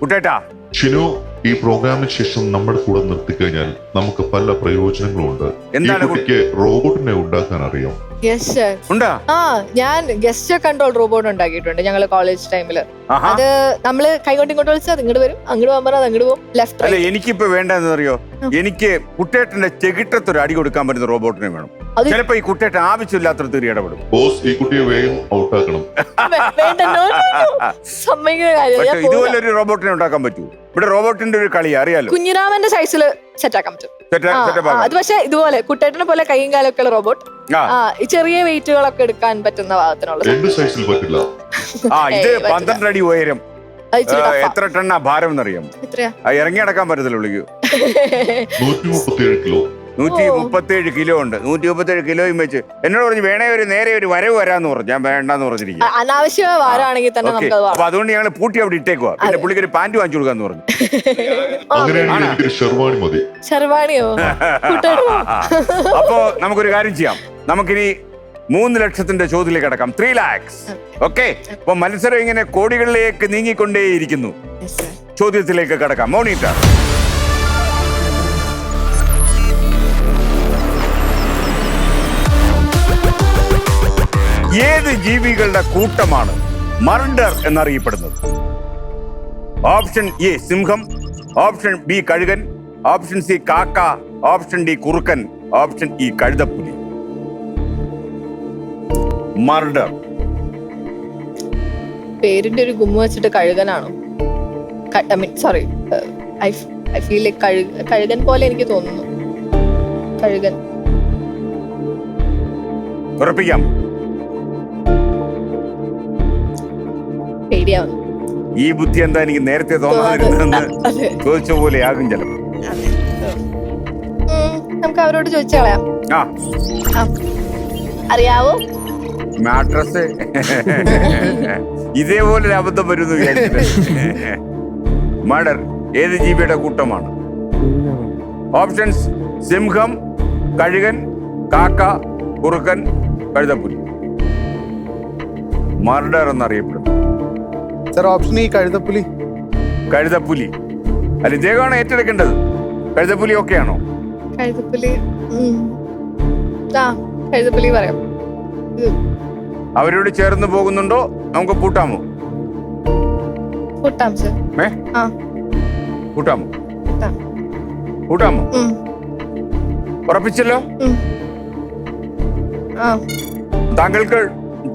കുട്ടേട്ടാ ഷിനു ഈ പ്രോഗ്രാമിന് ശേഷം നമ്മുടെ കൂടെ നിർത്തിക്കഴിഞ്ഞാൽ നമുക്ക് പല പ്രയോജനങ്ങളുണ്ട് ഈ എന്താണ് കുട്ടിക്ക് റോബോട്ടിനെ ഉണ്ടാക്കാൻ അറിയാം. യെസ് സർ ഉണ്ടാ? ആ ഞാൻ ഗസ്റ്റ് കൺട്രോൾ റോബോട്ട് ഉണ്ടാക്കിയിട്ടുണ്ട് ഞങ്ങൾ കോളേജ് ടൈമിൽ ആഹാ. അത് നമ്മൾ കൈകൊണ്ട് ഇങ്ങോട്ട് വിളിച്ചാൽ അങ്ങോട്ട് വരും. അങ്ങോട്ട് പോകാൻ പറഞ്ഞാൽ അങ്ങോട്ട് പോകും ലെഫ്റ്റ് അല്ല എനിക്കിപ്പോ വേണ്ടെന്ന് അറിയോ? എനിക്ക് കുട്ടേട്ടന്റെ ചെകിട്ടത്തൊരു അടി കൊടുക്കാൻ പറ്റുന്ന റോബോട്ടിനെ വേണം. അത് ചിലപ്പോ ഈ കുട്ടേട്ടൻ ആവശ്യമില്ലാത്ത തീരി ഇടപെടും. ബോസ് ഈ കുട്ടിയെ വേഗം ഔട്ടാക്കണം. വേണ്ട no, no, no. സമ്മതിക്കുന്ന കാര്യം പക്ഷെ ഞാൻ. ഇതുപോലെ ഒരു റോബോട്ടിനെ ഉണ്ടാക്കാൻ പറ്റൂ. ഇവിടെ റോബോട്ടിന്റെ ഒരു കളി അറിയാലോ? കുഞ്ഞിരാമന്റെ സൈസിൽ സെറ്റ് ആക്കാൻ പറ്റും. സെറ്റ് ആ, സെറ്റപ്പ് ആ, അത് പക്ഷേ ഇതുപോലെ കുട്ടേട്ടനെ പോലെ കൈയും കാലൊക്കെ ഉള്ള റോബോട്ട് ആ. ആ ഈ ചെറിയ വെയിറ്റുകളൊക്കെ എടുക്കാൻ പറ്റുന്ന ഭാഗത്തിനുള്ള രണ്ട് സൈസിൽ പറ്റില്ല. ആ ഇത് ഏയ്, പറ്റില്ല. പന്ത്രണ്ട് അടി ഉയരം. അത് ഇച്ചിരി ആ, tough ആ. എത്ര ടണ്ണാ ഭാരം എന്നറിയാം എത്രയാ? ആ, ഇറങ്ങി അടക്കാൻ പറ്റത്തില്ല വിളിക്കൂ. നൂറ്റി കിലോ. നൂറ്റി. മുപ്പത്തേഴ് കിലോ ഉണ്ട്. നൂറ്റി മുപ്പത്തേഴ് കിലോയും വെച്ച് എന്നോട് പറഞ്ഞു വേണേ ഒരു നേരെ ഒരു വരവ് വരാന്ന് പറഞ്ഞു. ഞാൻ വേണ്ടെന്ന് പറഞ്ഞിരിക്കും തന്നെ അപ്പൊ അതുകൊണ്ട് ഞങ്ങൾ പൂട്ടി അവിടെ ഇട്ടേക്കുക പിന്നെ പുള്ളിക്ക് ഒരു പാന്റ് വാങ്ങിച്ചു കൊടുക്കാന്ന് പറഞ്ഞു. ഷെർവാണി മതി. അപ്പോ നമുക്കൊരു കാര്യം ചെയ്യാം. നമുക്കിനി മൂന്ന് ലക്ഷത്തിന്റെ ചോദ്യത്തിലേക്ക് കിടക്കാം. ത്രീ ലാക്സ് ഓക്കെ അപ്പൊ മത്സരം ഇങ്ങനെ കോടികളിലേക്ക് നീങ്ങിക്കൊണ്ടേയിരിക്കുന്നു. Yes, sir. ചോദ്യത്തിലേക്ക് കടക്കാം. മോണിറ്റർ. ഏത് ജീവികളുടെ കൂട്ടമാണ് മർഡർ എന്നറിയപ്പെടുന്നത്? ഓപ്ഷൻ എ സിംഹം ഓപ്ഷൻ ബി കഴുകൻ ഓപ്ഷൻ സി കാക്ക ഓപ്ഷൻ ഡി കുറുക്കൻ ഓപ്ഷൻ ഇ കഴുതപ്പുലി. മർഡർ. പേരിന്റെ ഒരു ഗുമ്മ വെച്ചിട്ട് കഴുകനാണോ? I mean sorry I I feel like കഴുകൻ പോലെ എനിക്ക് തോന്നുന്നു. കഴുകൻ. ഉറപ്പിക്കാം. പേടിയാവുന്നു ഈ ബുദ്ധി എന്താ എനിക്ക് നേരത്തെ തോന്നാതിരുന്നതെന്ന് ചോദിച്ച പോലെ ആകും ചിലപ്പോ. നമുക്ക് അവരോട് ചോദിച്ചു കളയാം. ആ. ആ. അറിയാവോ? മാട്രസ്. ഇതേപോലെ ഒരു അബദ്ധം വരുന്നു മർഡർ ഏത് ജീവിയുടെ കൂട്ടമാണ്? ഓപ്ഷൻസ് സിംഹം കഴുകൻ കാക്ക കുറുക്കൻ കഴുതപ്പുലി. മർഡർ എന്നറിയപ്പെടുന്നു. സർ ഓപ്ഷൻ ഈ കഴുതപ്പുലി. കഴുതപ്പുലി. അല്ല ഇദ്ദേഹമാണ് ഏറ്റെടുക്കേണ്ടത്. കഴുതപ്പുലി ഒക്കെയാണോ കഴുതപ്പുലി ഉം. ആ കഴുതപ്പുലി പറയാം. അവരോട് ചേർന്ന് പോകുന്നുണ്ടോ? നമുക്ക് പൂട്ടാമോ കൂട്ടാം സർ ഏ? ആ. കൂട്ടാമോ? കൂട്ടാം. കൂട്ടാമോ? ഉം, ഉറപ്പിച്ചല്ലോ? ആ. താങ്കൾക്ക്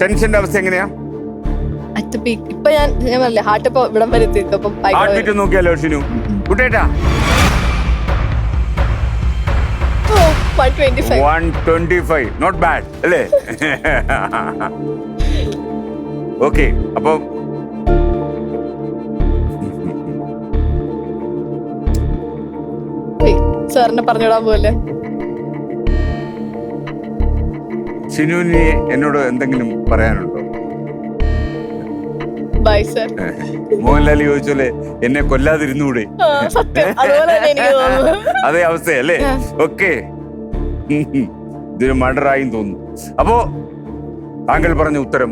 ടെൻഷന്റെ അവസ്ഥ എങ്ങനെയാ? അറ്റ് പീക്ക് ഇപ്പൊ ഞാൻ ഞാൻ പറഞ്ഞില്ലേ ഹാർട്ട് ഇപ്പൊ ഇവിടം വരെ എത്തിക്കും അപ്പം ഹാർട്ട് ബീറ്റ് നോക്കിയാലോ Shinu കുട്ടേട്ടാ. One twenty five not bad അല്ലേ? ഓക്കെ അപ്പൊ സാറിനെ പറഞ്ഞിടാൻ പോലെ. ഷിനുവിന് എന്നോട് എന്തെങ്കിലും പറയാനുണ്ടോ? ബൈ സർ മോഹൻലാൽ ചോദിച്ചോലെ എന്നെ കൊല്ലാതിരുന്നൂടെ? സത്യം. അതുപോലെ തന്നെ എനിക്ക് തോന്നുന്നു. അതേ അവസ്ഥയല്ലേ. ഓക്കെ. ഇതൊരു മർഡറായും തോന്നുന്നു. അപ്പോ താങ്കൾ പറഞ്ഞ ഉത്തരം